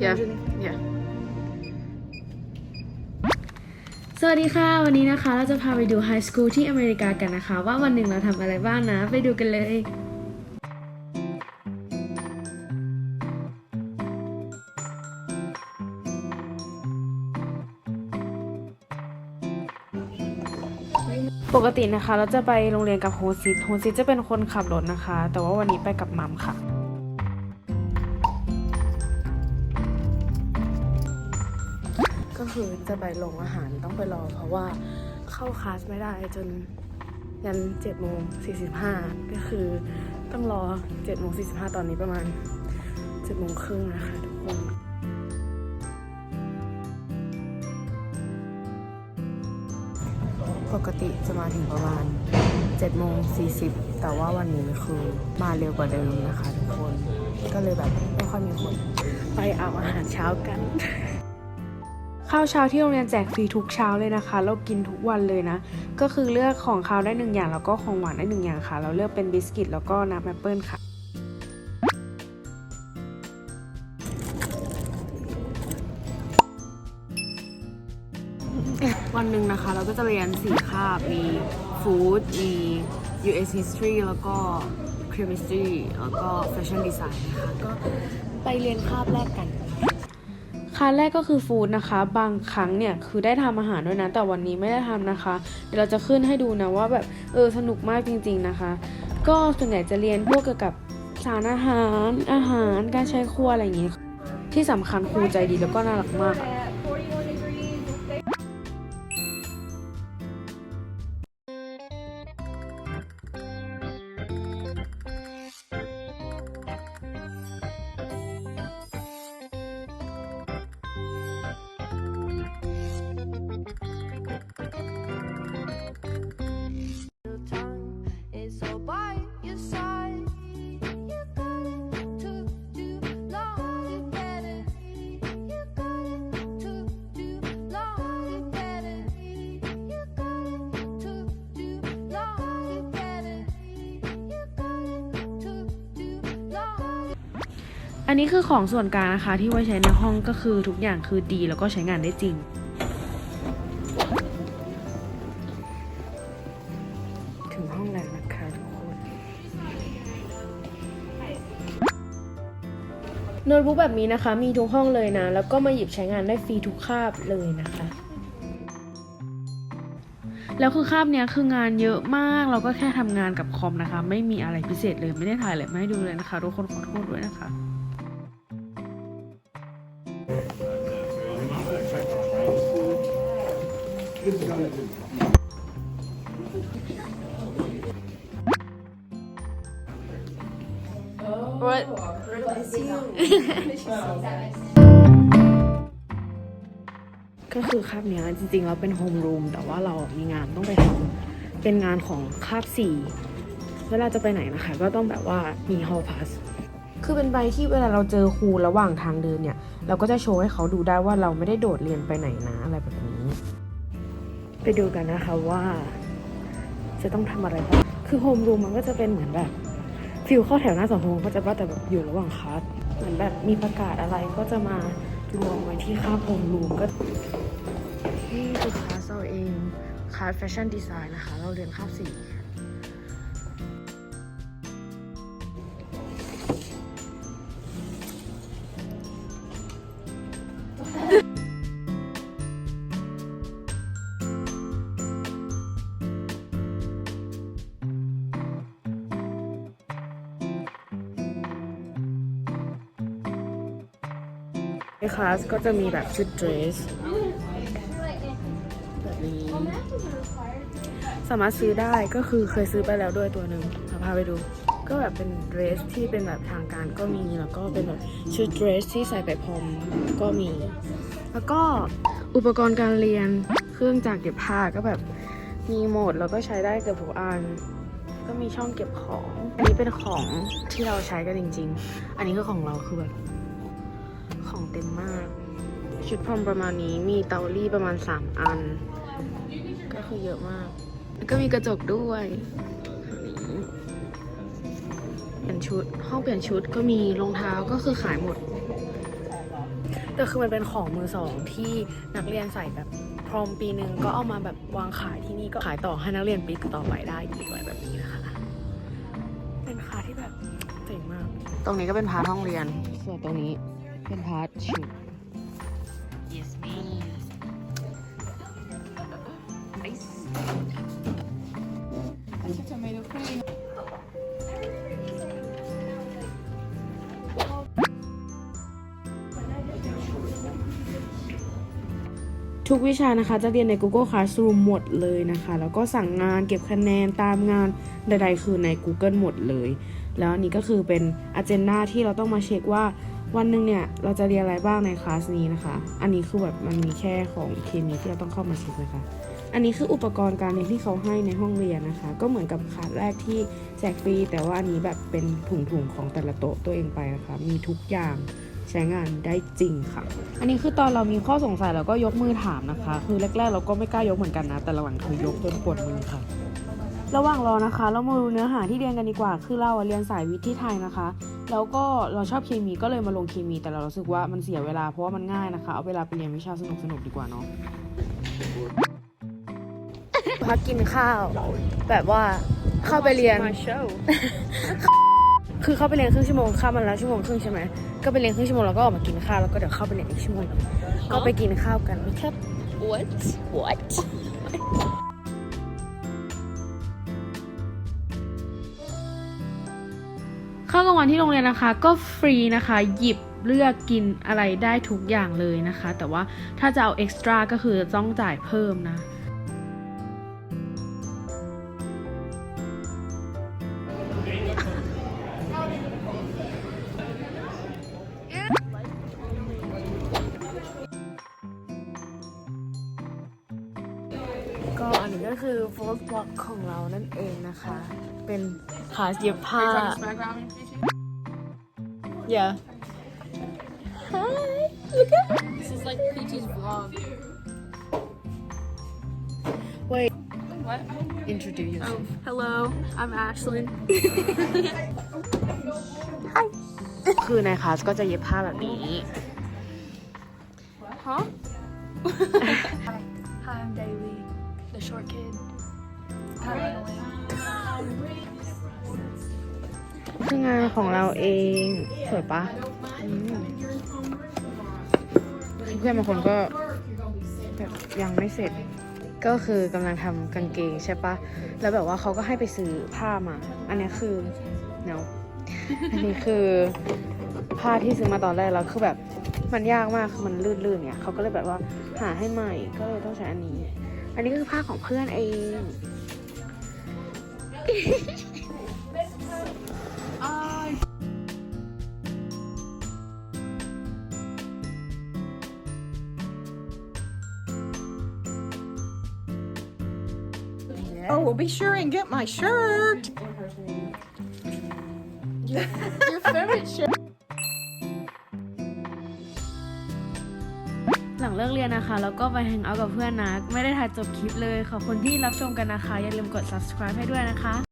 Yeah. Yeah. สวัสดีค่ะ วันนี้นะคะเราจะพาไปดูไฮสคูลที่อเมริกากันนะคะ ว่าวันหนึ่งเราทำอะไรบ้างนะ ไปดูกันเลยปกตินะคะเราจะไปโรงเรียนกับโฮซิตโฮซิตจะเป็นคนขับรถนะคะ แต่ว่าวันนี้ไปกับมัมค่ะ ก็คือจะไปลงอาหารต้องไปรอ เพราะว่าเข้าคลาสไม่ได้จนยัน7จ็ดโมงสี่สิบห้าก็คือต้องรอ7จ็ดโมงสี่สิบห้าตอนนี้ประมาณ7จ็ดโมงครึ่งนะคะทุกคนปกติจะมาถึงประมาณ7จ็ดโมงสี่สิบแต่ว่าวันนี้คือมาเร็วกว่าเดิมนะคะทุกคน ก็เลยแบบไม่ค่อยมีคน ไปเอาอาหารเช้ากัน ข้าวเช้าที่โรงเรียนแจกฟรีทุกเช้าเลยนะคะ เรากินทุกวันเลยนะ ก็คือเลือกของคาวได้หนึ่งอย่างแล้วก็ของหวานได้หนึ่งอย่างค่ะ เราเลือกเป็นบิสกิตแล้วก็น้ำแอปเปิลค่ะวันหนึ่งนะคะเราก็จะเรียนสี่คาบ มีฟู้ดมี US history แล้วก็ chemistry แล้วก็ fashion design นะคะ ก็ไปเรียนคาบแรกกันคลาสแรกก็คือฟู้ดนะคะ บางครั้งเนี่ยคือได้ทำอาหารด้วยนะ แต่วันนี้ไม่ได้ทำนะคะ เดี๋ยวเราจะขึ้นให้ดูนะว่าแบบเออสนุกมากจริง ๆนะคะ ก็ส่วนใหญ่จะเรียนพวกเกี่ยวกับสารอาหาร อาหาร การใช้ครัวอะไรอย่างงี้ ที่สำคัญครูใจดีแล้วก็น่ารักมาก อันนี้คือของส่วนกลางนะคะที่ไว้ใช้ในห้องก็คือทุกอย่างคือดีแล้วก็ใช้งานได้จริง โน้ตบุ๊กแบบนี้นะคะ มีทุกห้องเลยนะ แล้วก็มาหยิบใช้งานได้ฟรีทุกคาบเลยนะคะ แล้วคือคาบเนี้ยคืองานเยอะมาก เราก็แค่ทำงานกับคอมนะคะ ไม่มีอะไรพิเศษเลยไม่ได้ถ่ายอะไรมาให้ดูเลยนะคะทุกคนขอโทษด้วยนะคะ ก็คือคาบเนี้ยจริงๆเราเป็นโฮมรูมแต่ว่าเรามีงานต้องไปทำเป็นงานของคาบสี่เวลาจะไปไหนนะคะ ก็ต้องแบบว่ามี hall pass คือเป็นใบที่เวลาเราเจอครูระหว่างทางเดินเนี่ย เราก็จะโชว์ให้เขาดูได้ว่าเราไม่ได้โดดเรียนไปไหนนะอะไรแบบนี้ ไปดูกันนะคะว่าจะต้องทำอะไรบ้างคือโฮมรูมมันก็จะเป็นเหมือนแบบฟิลเข้าแถวหน้าเสาธงก็จะว่าแต่แบบอยู่ระหว่างคลาส เหมือนแบบมีประกาศอะไรก็จะมารวมไว้ที่ค่าโฮมรูมก็นี่คือคลาสเราเองคลาสแฟชั่นดีไซน์นะคะ เราเรียนคาบสี่ ในคลาสก็จะมีแบบชุดเดรสแบบนี้สามารถซื้อได้ก็คือเคยซื้อไปแล้วด้วยตัวหนึ่งพาไปดู ก็แบบเป็นเดรสที่เป็นแบบทางการก็มีแล้วก็เป็นแบบชุดเดรสที่ใส่ไปพรมก็มี แล้วก็อุปกรณ์การเรียนเครื่องจักรเก็บผ้าก็แบบมีหมดแล้วก็ใช้ได้เกือบทุกอันก็มีช่องเก็บของ อันนี้เป็นของที่เราใช้กันจริง ๆ อันนี้คือของเราคือแบบ ของเต็มมาก ชุดพรมประมาณนี้มีเตาลี่ประมาณ 3 อัน ก็คือเยอะมาก แล้วก็มีกระจกด้วยนี่เปลี่ยนชุดห้องเปลี่ยนชุดก็มีรองเท้าก็คือขายหมด แต่คือมันเป็นของมือสองที่นักเรียนใส่แบบพรอมปีหนึ่งก็เอามาแบบวางขายที่นี่ก็ขายต่อให้นักเรียนปีต่อไปได้อีกอะไรแบบนี้นะคะ เป็นคาที่แบบเจ๋งมาก ตรงนี้ก็เป็นพาร์ทห้องเรียนส่วนตรงนี้ เป็นพาร์ทชุด yes me ทุกวิชานะคะจะเรียนใน Google Classroom หมดเลยนะคะ แล้วก็สั่งงานเก็บคะแนนตามงานใดๆ คือใน Google หมดเลย แล้วอันนี้ก็คือเป็น agenda ที่เราต้องมาเช็คว่า วันหนึ่งเนี่ยเราจะเรียนอะไรบ้างในคลาสนี้นะคะ อันนี้คือแบบมันมีแค่ของเคมีที่เราต้องเข้ามาเช็คนะคะ อันนี้คืออุปกรณ์การเรียนที่เขาให้ในห้องเรียนนะคะ ก็เหมือนกับคลาสแรกที่แจกฟรีแต่ว่าอันนี้แบบเป็นถุงๆของแต่ละโต๊ะตัวเองไปนะคะ มีทุกอย่างใช้งานได้จริงค่ะ อันนี้คือตอนเรามีข้อสงสัยเราก็ยกมือถามนะคะ คือแรกๆเราก็ไม่กล้ายกเหมือนกันนะ แต่หลังๆคือยกจนปวดมือค่ะ ระหว่างรอนะคะ เรามาดูเนื้อหาที่เรียนกันดีกว่า คือเราอะเรียนสายวิทย์ที่ไทยนะคะ แล้วก็เราชอบเคมีก็เลยมาลงเคมี แต่เรารู้สึกว่ามันเสียเวลาเพราะว่ามันง่ายนะคะ เอาเวลาไปเรียนวิชาสนุกๆดีกว่าเนาะพักกินข้าว แบบว่าเข้าไปเรียน My show. คือเข้าไปเรียนครึ่งชั่วโมงข้ามมันแล้วชั่วโมงครึ่งใช่ไหมก็ไปเรียนครึ่งชั่วโมงแล้วก็ออกมากินข้าวแล้วก็เดี๋ยวเข้าไปเรียนอีกชั่วโมงหนึ่งก็ไปกินข้าวกันครับ What? What? ข้าวกลางวันที่โรงเรียนนะคะ ก็ฟรีนะคะหยิบเลือกกินอะไรได้ทุกอย่างเลยนะคะ แต่ว่าถ้าจะเอาเอ็กซ์ตร้าก็คือต้องจ่ายเพิ่มนะ ก็อันนี้ก็คือ fourth block ของเรานั่นเองนะคะ เป็นคลาสเย็บผ้า Yeah. Hi. Look at. This is like PT's vlog. Wait. What? Introduce yourself. Oh, hello. I'm Ashlyn. คือในคลาสก็จะเย็บผ้าแบบนี้ Huh? The short kid. Hi, Emily. คืองานของเราเองสวยปะอืมเพื่อนบางคนก็แบบยังไม่เสร็จ ก็คือกำลังทำกางเกงใช่ปะแล้วแบบว่าเขาก็ให้ไปซื้อผ้ามา อันเนี้ยคือเนาอันนี้คือผ้าที่ซื้อมาตอนแรกแล้วคือแบบมันยากมากคือมันลื่นๆเนี่ยเขาก็เลยแบบว่าหาให้ใหม่ก็เลยต้องใช้อันนี้ อันนี้ก็คือผ้าของเพื่อนเอง Oh, well, be sure and get my shirt. Your favorite show. งเลิกเรียนนะคะ แล้วก็ไปแฮงเอาท์กับเพื่อนนะ ไม่ได้ถ่ายจบคลิปเลย ขอบคุณที่รับชมกันนะคะ อย่าลืมกด subscribe ให้ด้วยนะคะ